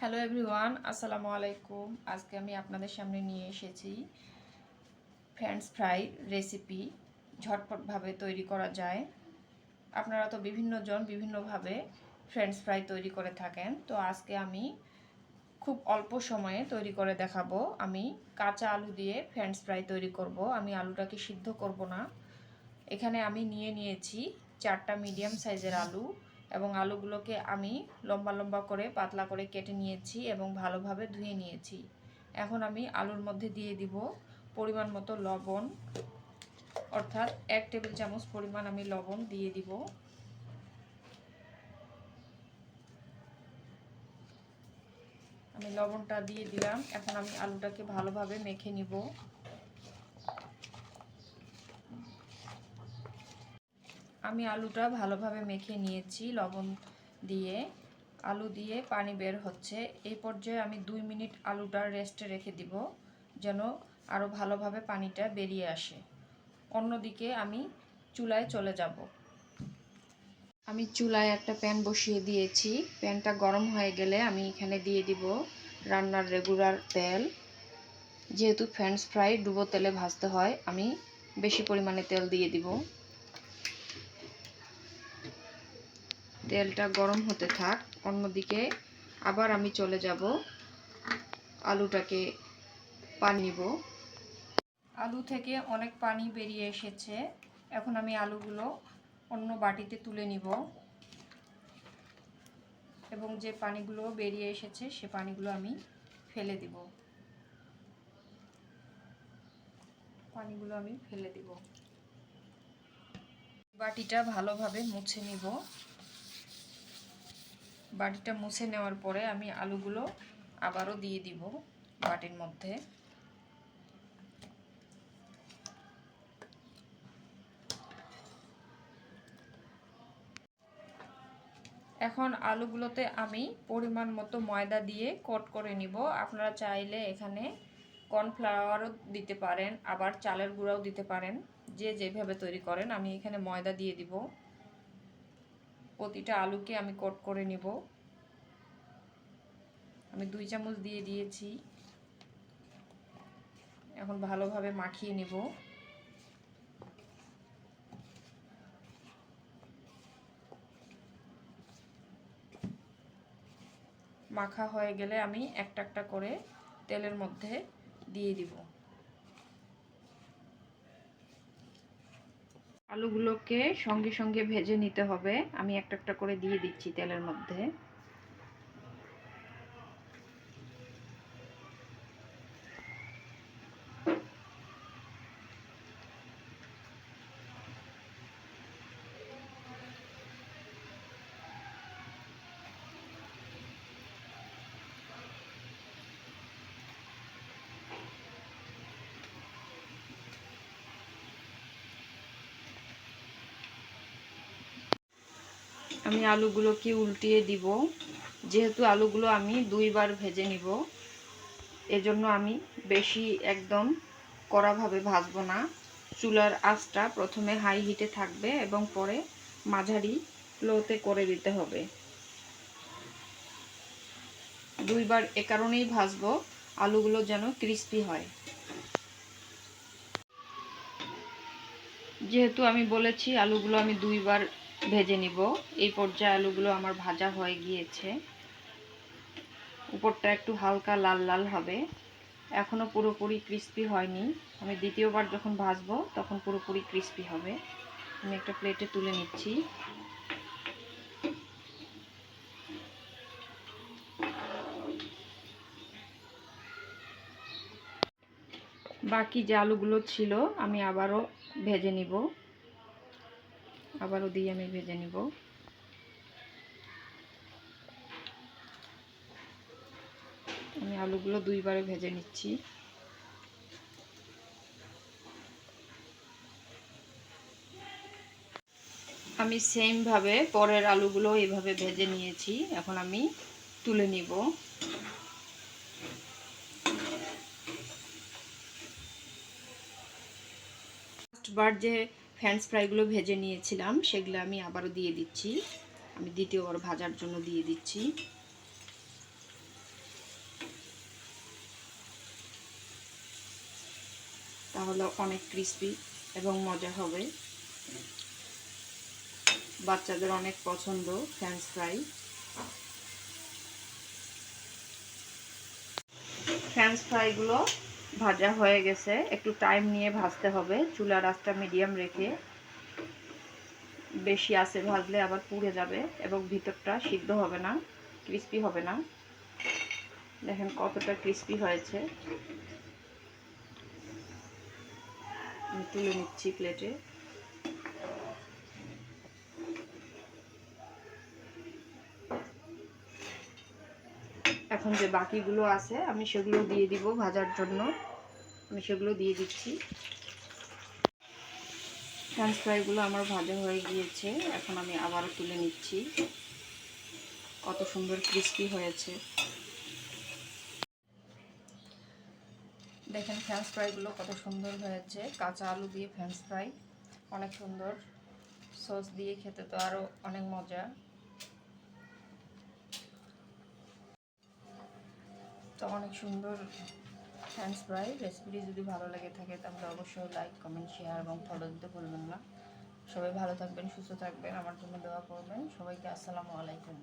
Hello everyone আসসালামু আলাইকুম। আজকে আমি আপনাদের সামনে নিয়ে এসেছি ফ্রেঞ্চ ফ্রাই রেসিপি ঝটপটভাবে তৈরি করা যায়। আপনারা তো বিভিন্ন জন বিভিন্নভাবে ফ্রেঞ্চ ফ্রাই তৈরি করে থাকেন। তো আজকে আমি খুব অল্প সময়ে তৈরি করে দেখাবো। আমি কাঁচা আলু দিয়ে ফ্রেঞ্চ ফ্রাই তৈরি করব। আমি আলুটাকে সিদ্ধ করব না। এখানে আমি নিয়ে নিয়েছি চারটা মিডিয়াম সাইজের আলু। এবং আলুগুলোকে আমি লম্বা লম্বা করে, পাতলা করে কেটে নিয়েছি এবং ভালোভাবে ধুয়ে নিয়েছি। এখন আমি আলুর মধ্যে দিয়ে দিব পরিমাণ মতো লবণ। অর্থাৎ এক টেবিল চামচ পরিমাণ আমি লবণ দিয়ে দিব। আমি লবণটা দিয়ে দিলাম। এখন আমি আলুটাকে ভালোভাবে মেখে নিব। আমি আলুটা ভালোভাবে মেখে নিয়েছি লবণ দিয়ে। আলু দিয়ে পানি বের হচ্ছে। এই পর্যায়ে আমি দুই মিনিট আলুটা রেস্টে রেখে দিব যেন আরও ভালোভাবে পানিটা বেরিয়ে আসে। অন্যদিকে আমি চুলায় চলে যাব। আমি চুলায় একটা প্যান বসিয়ে দিয়েছি। প্যানটা গরম হয়ে গেলে আমি এখানে দিয়ে দিব রান্নার রেগুলার তেল। যেহেতু ফ্রেঞ্চ ফ্রাই ডুবো তেলে ভাজতে হয়, আমি বেশি পরিমাণে তেল দিয়ে দিব। তেলটা গরম হতে থাক। অন্যদিকে আবার আমি চলে যাব। আলুটাকে পানি নিব। আলু থেকে অনেক পানি বেরিয়ে এসেছে। এখন আমি আলুগুলো অন্য বাটিতে তুলে নিব। এবং যে পানিগুলো বেরিয়ে এসেছে, সে পানিগুলো আমি ফেলে দিব। পানিগুলো আমি ফেলে দিব। বাটিটা ভালোভাবে মুছে নিব। বাটিটা মুছে নেওয়ার পরে আমি আলুগুলো আবারও দিয়ে দিব বাটির মধ্যে। এখন আলুগুলোতে আমি পরিমাণ মতো ময়দা দিয়ে কোট করে নিব। আপনারা চাইলে এখানে কর্নফ্লাওয়ারও দিতে পারেন, আবার চালের গুঁড়াও দিতে পারেন, যে যেভাবে তৈরি করেন আমি এখানে ময়দা দিয়ে দিব। প্রতিটা আলুকে আমি কোট করে নিব। আমি দুই চামচ দিয়ে দিয়েছি। এখন ভালোভাবে মাখিয়ে নিব। মাখা হয়ে গেলে আমি একটা একটা করে তেলের মধ্যে দিয়ে দিব। আলুগুলোকে সঙ্গে সঙ্গে ভেজে নিতে হবে। আমি একটা একটা করে দিয়ে দিচ্ছি তেলের মধ্যে। আমি আলুগুলোকে উল্টিয়ে দিব। যেহেতু আলুগুলো আমি দুইবার ভেজে নিব, এজন্য আমি বেশি একদম কড়াভাবে ভাজবো না। চুলার আঁচটা প্রথমে হাই হিটে থাকবে এবং পরে মাঝারি লোতে করে দিতে হবে। দুইবার এ কারণেই ভাজবো, আলুগুলো যেন ক্রিস্পি হয়। যেহেতু আমি বলেছি আলুগুলো আমি দুইবার ভেজে নিব। এই পর্যায়ে আলুগুলো আমার ভাজা হয়ে গিয়েছে। উপরটা একটু হালকা লাল লাল হবে। এখনও পুরোপুরি ক্রিস্পি হয়নি। আমি দ্বিতীয়বার যখন ভাজবো, তখন পুরোপুরি ক্রিস্পি হবে। আমি একটা প্লেটে তুলে নিচ্ছি। বাকি যে আলুগুলো ছিল, আমি আবারও ভেজে নিব। আবারও দিয়ে আমি ভেজে নিব। আমি আলুগুলো দুইবারে ভেজে নিচ্ছি। আমি সেমভাবে পরের আলুগুলো এইভাবে ভেজে নিয়েছি। এখন আমি তুলে নিব। বার যে ফ্রেঞ্চ ফ্রাইগুলো ভেজে নিয়েছিলাম, সেগুলো আমি আবারও দিয়ে দিচ্ছি। আমি দ্বিতীয়বার ভাজার জন্য দিয়ে দিচ্ছি। তাহলে অনেক ক্রিস্পি এবং মজা হবে। বাচ্চাদের অনেক পছন্দ ফ্রেঞ্চ ফ্রাই ফ্রেঞ্চ ফ্রাইগুলো ভাজা হয়ে গেছে। একটু টাইম নিয়ে ভাজতে হবে। চুলার আঁচটা মিডিয়াম রেখে বেশি আছে ভাজলে আবার পুড়ে যাবে এবং ভিতরটা সিদ্ধ হবে না ক্রিস্পি হবে না। দেখেন কতটা ক্রিস্পি হয়েছে। তুলে নিচ্ছি প্লেটে এখন যে বাকিগুলো আছে, আমি সেগুলো দিয়ে দিব ভাজার জন্য। আমি সেগুলো দিয়ে দিচ্ছি। ফ্রেঞ্চ ফ্রাইগুলো আমার ভাজা হয়ে গিয়েছে। এখন আমি আবারও তুলে নিচ্ছি। কত সুন্দর ক্রিস্পি হয়েছে। দেখেন ফ্রেঞ্চ ফ্রাইগুলো কত সুন্দর হয়েছে। কাঁচা আলু দিয়ে ফ্রেঞ্চ ফ্রাই অনেক সুন্দর। সস দিয়ে খেতে তো আরও অনেক মজা। তো অনেক সুন্দর থ্যাংকস ফ্রাই রেসিপিটি যদি ভালো লাগে থাকে, তাহলে অবশ্যই লাইক কমেন্ট শেয়ার এবং ফলো দিতে ভুলবেন না। সবাই ভালো থাকবেন, সুস্থ থাকবেন, আমার জন্য দোয়া করবেন। সবাইকে আসসালামু আলাইকুম।